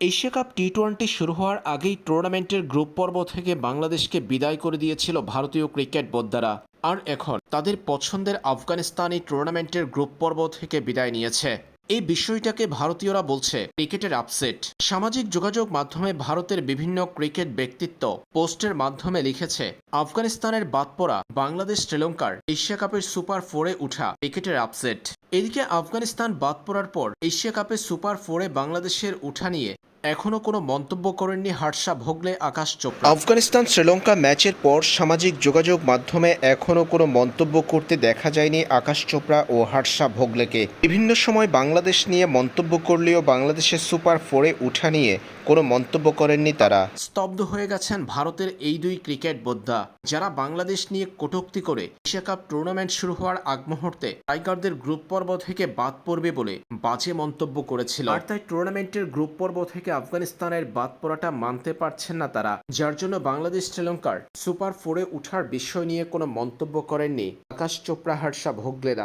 Asia cup T twenty শুরু হওয়ার আগেই টুর্নামেন্টের গ্রুপ পর্ব থেকে বাংলাদেশকে বিদায় করে দিয়েছিল ভারতীয় ক্রিকেট বোদ্ধারা। আর এখন তাদের পছন্দের আফগানিস্তানি টুর্নামেন্টের গ্রুপ পর্ব থেকে বিদায় নিয়েছে। এই বিষয়টাকে ভারতীয়রা বলছে ক্রিকেটের আপসেট সামাজিক যোগাযোগ মাধ্যমে ভারতের বিভিন্ন ক্রিকেট ব্যক্তিত্ব পোস্টের মাধ্যমে লিখেছে, আফগানিস্তানের বাদ পড়া বাংলাদেশ শ্রীলঙ্কার এশিয়া কাপের সুপার ফোরে উঠা ক্রিকেটের আপসেট এদিকে আফগানিস্তান বাদ পড়ার পর এশিয়া কাপে সুপার ফোরে বাংলাদেশের উঠা নিয়ে এখনও কোনো মন্তব্য করেননি হার্ষা ভোগলে আকাশ চোপড়া। আফগানিস্তান শ্রীলঙ্কা ম্যাচের পর সামাজিক যোগাযোগ মাধ্যমে এখনও কোনো মন্তব্য করতে দেখা যায়নি আকাশ চোপড়া ও হার্ষা ভোগলেকে। বিভিন্ন সময় বাংলাদেশ নিয়ে মন্তব্য করলেও বাংলাদেশের সুপার ফোরে উঠা নিয়ে কোনো মন্তব্য করেননি তারা। স্তব্ধ হয়ে গেছেন ভারতের এই দুই ক্রিকেট বোদ্ধা যারা বাংলাদেশ নিয়ে কটূক্তি করে এশিয়া কাপ টুর্নামেন্ট শুরু হওয়ার আগ মুহূর্তে টাইগারদের গ্রুপ পর্ব থেকে বাদ পড়বে বলে বাজে মন্তব্য করেছিল। আর তাই টুর্নামেন্টের গ্রুপ পর্ব থেকে আফগানিস্তানের বাদ পড়াটা মানতে পারছেন না তারা, যার জন্য বাংলাদেশ শ্রীলঙ্কার সুপার ফোরে উঠার বিষয় নিয়ে কোনো মন্তব্য করেননি আকাশ চোপড়া হার্ষা ভোগলেরা।